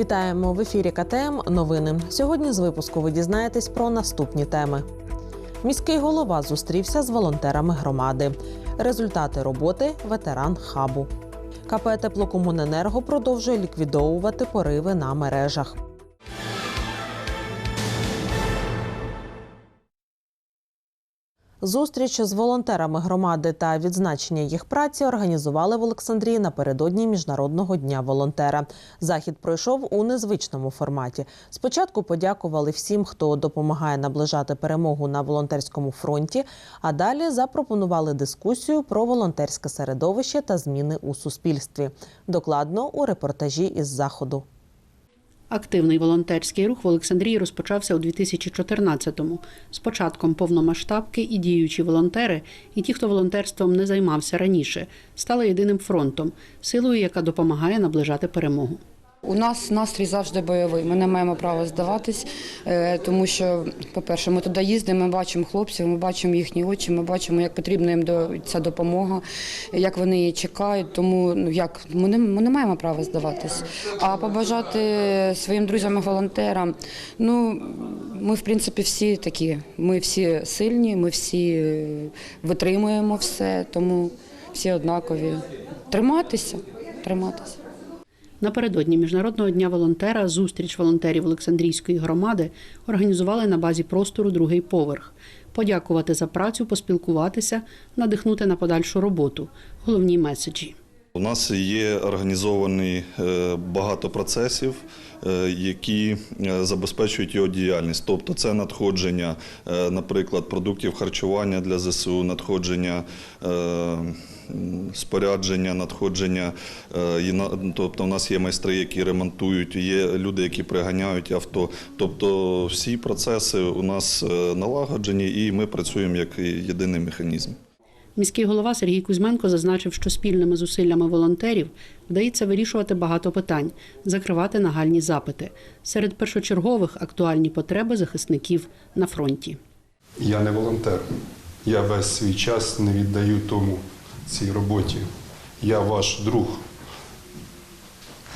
Вітаємо в ефірі КТМ. Новини. Сьогодні з випуску ви дізнаєтесь про наступні теми. Міський голова зустрівся з волонтерами громади. Результати роботи ветеран хабу. КП Теплокомуненерго продовжує ліквідовувати пориви на мережах. Зустріч з волонтерами громади та відзначення їх праці організували в Олександрії напередодні міжнародного дня волонтера. Захід пройшов у незвичному форматі. Спочатку подякували всім, хто допомагає наближати перемогу на волонтерському фронті. А далі запропонували дискусію про волонтерське середовище та зміни у суспільстві. Докладно у репортажі із заходу. Активний волонтерський рух в Олександрії розпочався у 2014-му. З початком повномасштабки і діючі волонтери, і ті, хто волонтерством не займався раніше, стали єдиним фронтом, силою, яка допомагає наближати перемогу. У нас настрій завжди бойовий. Ми не маємо права здаватись, е, тому що, по-перше, ми туди їздимо, ми бачимо хлопців, ми бачимо їхні очі, ми бачимо, як потрібна їм ця допомога, як вони її чекають. Тому ну як ми не, ми не маємо права здаватись. А побажати своїм друзям і волонтерам, ну ми в принципі всі такі. Ми всі сильні, ми всі е, витримуємо все, тому всі однакові. Триматися, триматися. Напередодні міжнародного дня волонтера зустріч волонтерів Олександрійської громади організували на базі простору другий поверх. Подякувати за працю, поспілкуватися, надихнути на подальшу роботу. Головні меседжі. У нас є організовані е, багато процесів, е, які е, забезпечують його діяльність. Тобто це надходження, наприклад, продуктів харчування для ЗСУ, надходження спорядження, надходження. Тобто у нас є майстри, які ремонтують, є люди, які приганяють авто. Тобто всі процеси у нас налагоджені і ми працюємо як єдиний механізм. Міський голова Сергій Кузьменко зазначив, що спільними зусиллями волонтерів вдається вирішувати багато питань, закривати нагальні запити. Серед першочергових актуальні потреби захисників на фронті. Я не волонтер. Я весь свій час не віддаю тому цій роботі. Я ваш друг.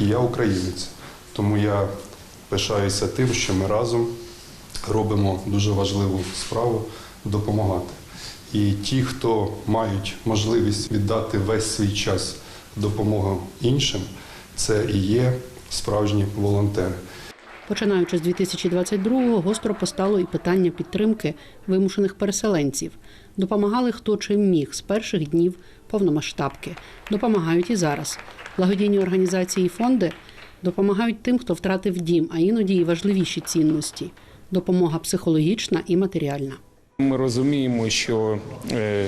І я українець. Тому я пишаюся тим, що ми разом робимо дуже важливу справу допомагати. І ті, хто мають можливість віддати весь свій час допомогу іншим, це і є справжні волонтери. Починаючи з 2022-го, гостро постало і питання підтримки вимушених переселенців. Допомагали хто чим міг з перших днів повномасштабки. Допомагають і зараз. Благодійні організації і фонди допомагають тим, хто втратив дім, а іноді і важливіші цінності допомога психологічна і матеріальна. Ми розуміємо, що е,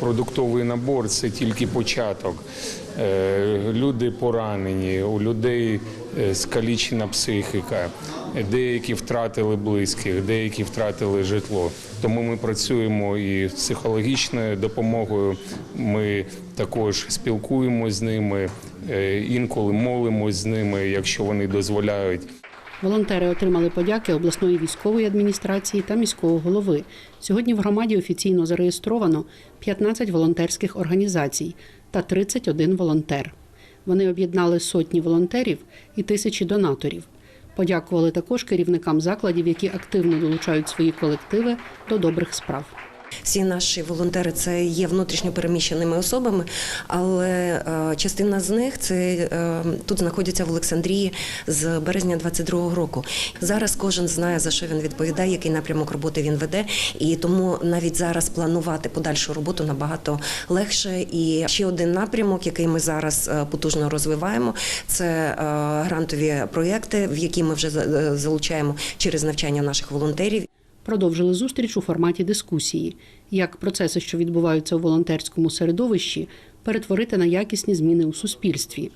продуктовий набор це тільки початок. Е, Люди поранені, у людей е, скалічена психіка, деякі втратили близьких, деякі втратили житло. Тому ми працюємо і психологічною допомогою. Ми також спілкуємося з ними, інколи молимось з ними, якщо вони дозволяють. Волонтери отримали подяки обласної військової адміністрації та міського голови. Сьогодні в громаді офіційно зареєстровано 15 волонтерських організацій та 31 волонтер. Вони об'єднали сотні волонтерів і тисячі донаторів. Подякували також керівникам закладів, які активно долучають свої колективи до добрих справ. Всі наші волонтери це є внутрішньо переміщеними особами, але е, частина з них це е, тут знаходяться в Олександрії з березня 22-го року. Зараз кожен знає за що він відповідає, який напрямок роботи він веде, і тому навіть зараз планувати подальшу роботу набагато легше. І ще один напрямок, який ми зараз е, потужно розвиваємо, це грантові проєкти, в які ми вже залучаємо через навчання наших волонтерів. Продовжили зустріч у форматі дискусії, як процеси, що відбуваються у волонтерському середовищі, перетворити на якісні зміни у суспільстві.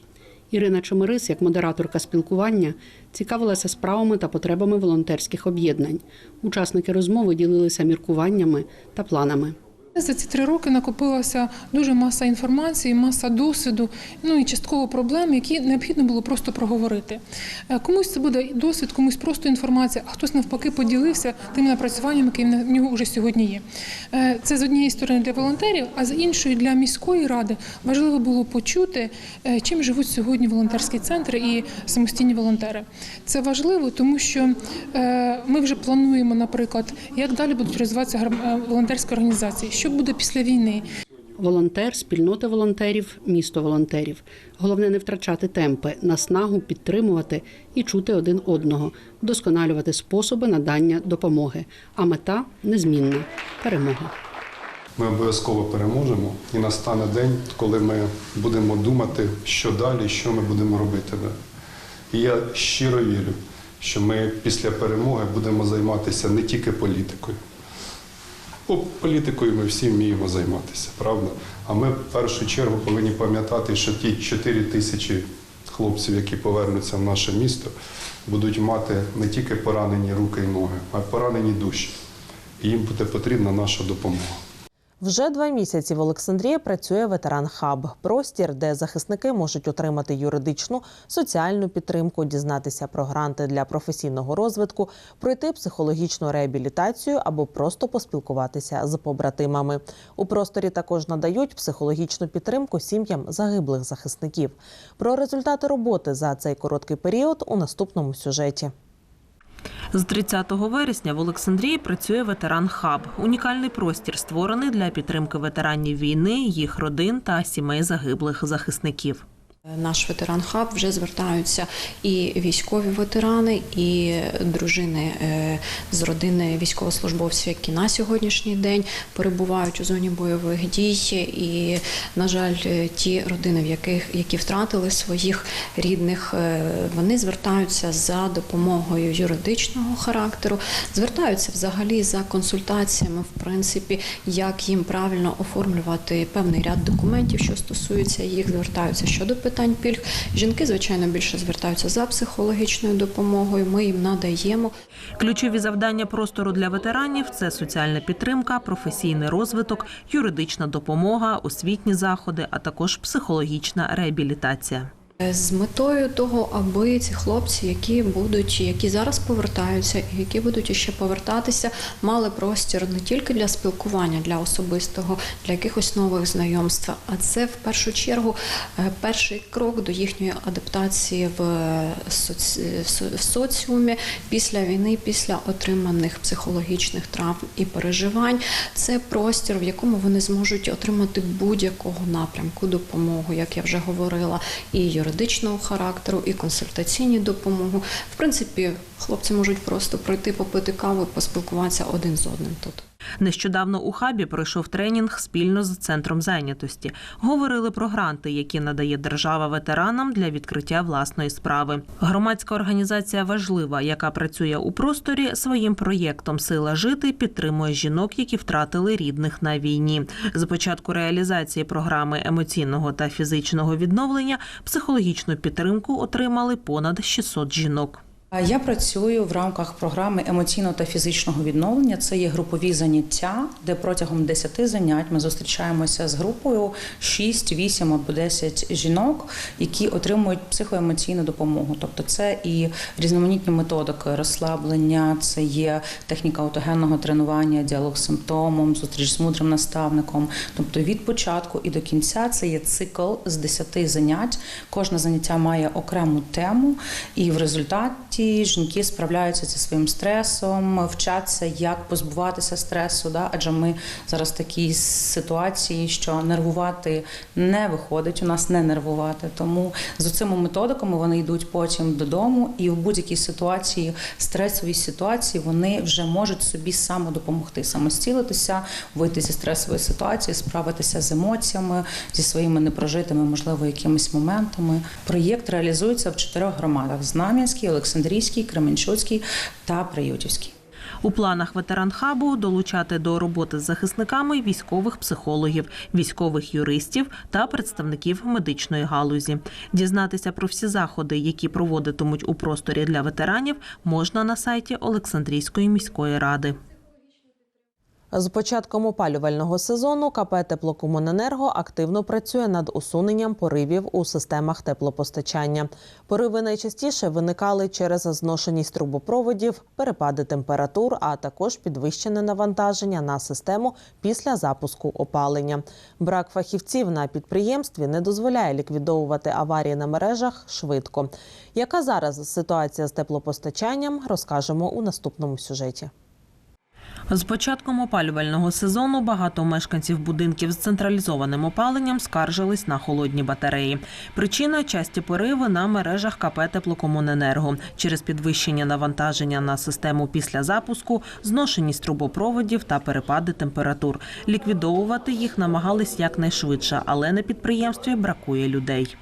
Ірина Чомирис, як модераторка спілкування, цікавилася справами та потребами волонтерських об'єднань. Учасники розмови ділилися міркуваннями та планами. За ці три роки накопилася дуже маса інформації, маса досвіду, ну і частково проблем, які необхідно було просто проговорити. Е, Комусь це буде досвід, комусь просто інформація, а хтось навпаки поділився тими напрацюваннями, які в нього вже сьогодні є. Е, Це з однієї сторони для волонтерів, а з іншої для міської ради важливо було почути, е, чим живуть сьогодні волонтерські центри і самостійні волонтери. Це важливо, тому що ми вже плануємо, наприклад, як далі будуть розвиватися волонтерські організації, що буде після війни. Волонтер, спільнота волонтерів, місто волонтерів. Головне не втрачати темпи, наснагу підтримувати і чути один одного, вдосконалювати способи надання допомоги. А мета незмінна перемога. Ми обов'язково переможемо, і настане день, коли ми будемо думати, що далі, що ми будемо робити. І я щиро вірю, що ми після перемоги будемо займатися не тільки політикою. Бо політикою ми всі вміємо займатися, правда? А ми в першу чергу повинні пам'ятати, що ті 4 тисячі хлопців, які повернуться в наше місто, будуть мати не тільки поранені руки і ноги, а й поранені душі. І їм буде потрібна наша допомога. Вже два місяці в Олександрії працює ветеран хаб простір, де захисники можуть отримати юридичну, соціальну підтримку, дізнатися про гранти для професійного розвитку, пройти психологічну реабілітацію або просто поспілкуватися з побратимами. У просторі також надають психологічну підтримку сім'ям загиблих захисників. Про результати роботи за цей короткий період у наступному сюжеті. З 30 вересня в Олександрії працює ветеран хаб. Унікальний простір створений для підтримки ветеранів війни, їх родин та сімей загиблих захисників. Наш ветеран хаб вже звертаються і військові ветерани, і дружини е, з родини військовослужбовців, які на сьогоднішній день перебувають у зоні бойових дій. І, на жаль, ті родини, в яких які втратили своїх рідних, е, вони звертаються за допомогою юридичного характеру, звертаються взагалі за консультаціями, в принципі, як їм правильно оформлювати певний ряд документів, що стосуються їх, звертаються щодо питань пільг. Жінки, звичайно, більше звертаються за психологічною допомогою. Ми їм надаємо. Ключові завдання простору для ветеранів це соціальна підтримка, професійний розвиток, юридична допомога, освітні заходи, а також психологічна реабілітація. З метою того, аби ці хлопці, які будуть, які зараз повертаються, і які будуть іще повертатися, мали простір не тільки для спілкування, для особистого, для якихось нових знайомств, а це в першу чергу е, перший крок до їхньої адаптації в, соці... в соціумі після війни, після отриманих психологічних травм і переживань. Це простір, в якому вони зможуть отримати будь-якого напрямку допомогу, як я вже говорила, і юридичного характеру, і консультаційні допомоги. В принципі, хлопці можуть просто пройти попити каву поспілкуватися один з одним тут. Нещодавно у хабі пройшов тренінг спільно з центром зайнятості. Говорили про гранти, які надає держава ветеранам для відкриття власної справи. Громадська організація важлива, яка працює у просторі своїм проєктом Сила жити підтримує жінок, які втратили рідних на війні. З початку реалізації програми емоційного та фізичного відновлення психологічну підтримку отримали понад 600 жінок. Я працюю в рамках програми емоційного та фізичного відновлення. Це є групові заняття, де протягом 10 занять ми зустрічаємося з групою 6, 8 або 10 жінок, які отримують психоемоційну допомогу. Тобто, це і різноманітні методики розслаблення, це є техніка автогенного тренування, діалог з симптомом, зустріч з мудрим наставником. Тобто від початку і до кінця це є цикл з 10 занять. Кожне заняття має окрему тему, і в результаті жінки справляються зі своїм стресом, вчаться, як позбуватися стресу. Да? Адже ми зараз в такій ситуації, що нервувати не виходить, у нас не нервувати. Тому з цими методиками вони йдуть потім додому, і в будь-якій ситуації, стресовій ситуації, вони вже можуть собі самодопомогти, самостілитися, вийти зі стресової ситуації, справитися з емоціями, зі своїми непрожитими, можливо, якимись моментами. Проєкт реалізується в чотирьох громадах: Знам'янській, Олександрійській, Кременчуцькій та Приютівській. У планах ветеранхабу долучати до роботи з захисниками військових психологів, військових юристів та представників медичної галузі. Дізнатися про всі заходи, які проводитимуть у просторі для ветеранів, можна на сайті Олександрійської міської ради. З початком опалювального сезону КП «Теплокомуненерго» активно працює над усуненням поривів у системах теплопостачання. Пориви найчастіше виникали через зношеність трубопроводів, перепади температур, а також підвищене навантаження на систему після запуску опалення. Брак фахівців на підприємстві не дозволяє ліквідовувати аварії на мережах швидко. Яка зараз ситуація з теплопостачанням, розкажемо у наступному сюжеті. З початком опалювального сезону багато мешканців будинків з централізованим опаленням скаржились на холодні батареї. Причина часті пориви на мережах КП «Теплокомуненерго» через підвищення навантаження на систему після запуску, зношеність трубопроводів та перепади температур. Ліквідовувати їх намагались якнайшвидше, але на підприємстві бракує людей.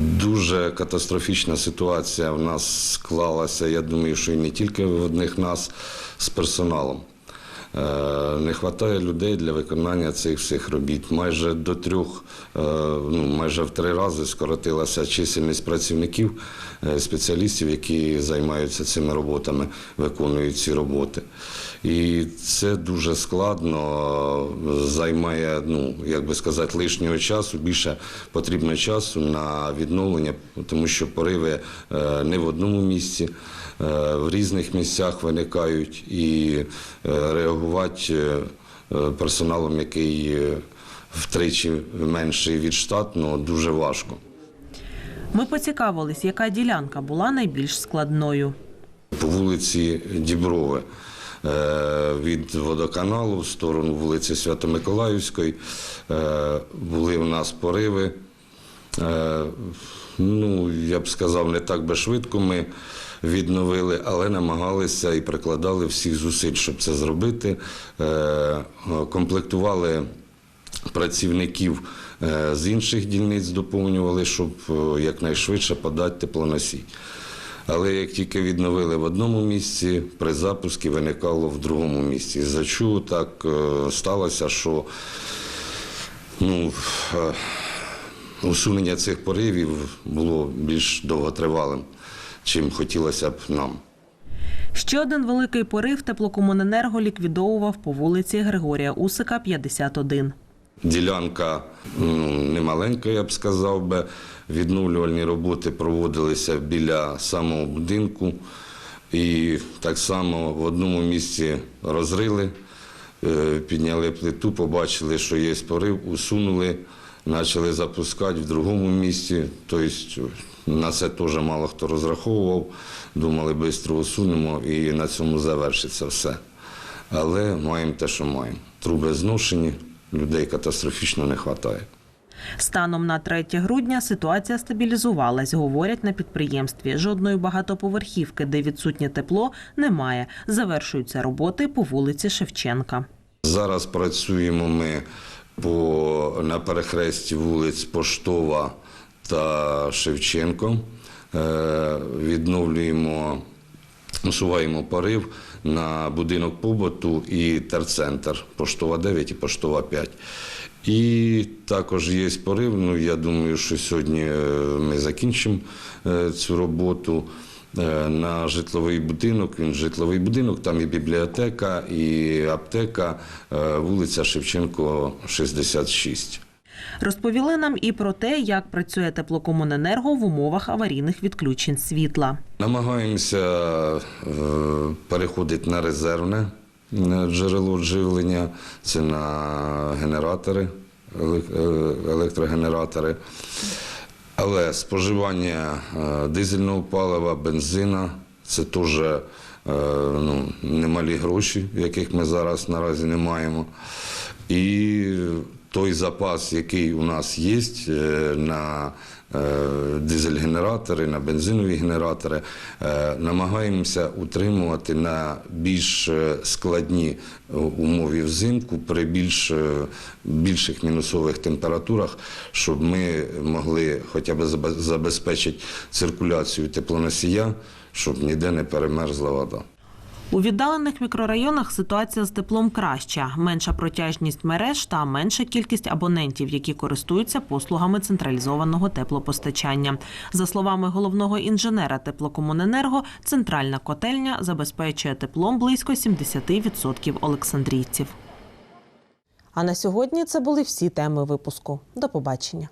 Дуже катастрофічна ситуація в нас склалася. Я думаю, що і не тільки в одних нас з персоналом. Е, Не вистачає людей для виконання цих всіх робіт. Майже до трьох, е, ну майже в три рази скоротилася чисельність працівників, е, спеціалістів, які займаються цими роботами, виконують ці роботи. І це дуже складно, займає, ну як би сказати, лишнього часу. Більше потрібно часу на відновлення, тому що пориви не в одному місці, в різних місцях виникають, і е, реагувати е, е, персоналом, який е, втричі менший від штатного, дуже важко. Ми поцікавились, яка ділянка була найбільш складною. по вулиці Діброви е, від водоканалу в сторону вулиці Свято-Миколаївської. Були в нас пориви. Е, Ну, я б сказав, не так би швидко ми відновили, але намагалися і прикладали всіх зусиль, щоб це зробити. Е, Комплектували працівників е, з інших дільниць доповнювали, щоб якнайшвидше подати теплоносій. Але як тільки відновили в одному місці, при запуску виникало в другому місці. За так сталося, що ну, усунення цих поривів було більш довготривалим, чим хотілося б нам. Ще один великий порив теплокомуненерго ліквідовував по вулиці Григорія Усика, 51. Ділянка ну, немаленька, я б сказав би. Відновлювальні роботи проводилися біля самого будинку. І так само в одному місці розрили, е, підняли плиту, побачили, що є порив, усунули, почали запускати в другому місці. Тобто на це теж мало хто розраховував. Думали, швидко усунемо і на цьому завершиться все. Але маємо те, що маємо. Труби зношені, людей катастрофічно не вистачає. Станом на 3 грудня ситуація стабілізувалась, говорять на підприємстві. Жодної багатоповерхівки, де відсутнє тепло, немає. Завершуються роботи по вулиці Шевченка. Зараз працюємо ми по, на перехресті вулиць Поштова та Шевченко. Е, відновлюємо, усуваємо порив на будинок побуту і терцентр Поштова 9 і Поштова 5. І також є порив. Ну, я думаю, що сьогодні е, ми закінчимо е, цю роботу на житловий будинок. Він житловий будинок, там і бібліотека, і аптека, е, вулиця Шевченко, 66. Розповіли нам і про те, як працює теплокомуненерго в умовах аварійних відключень світла. Намагаємося е, переходити на резервне е, джерело живлення, це на генератори, еле- е, електрогенератори. Але споживання е, дизельного палива, бензина це теж е, ну, немалі гроші, яких ми зараз наразі не маємо. І той запас, який у нас є е, на е, дизель-генератори, на бензинові генератори, е, намагаємося утримувати на більш складні умови взимку при більш, більших мінусових температурах, щоб ми могли хоча б забезпечити циркуляцію теплоносія, щоб ніде не перемерзла вода. У віддалених мікрорайонах ситуація з теплом краща, менша протяжність мереж та менша кількість абонентів, які користуються послугами централізованого теплопостачання. За словами головного інженера теплокомуненерго, центральна котельня забезпечує теплом близько 70% олександрійців. А на сьогодні це були всі теми випуску. До побачення.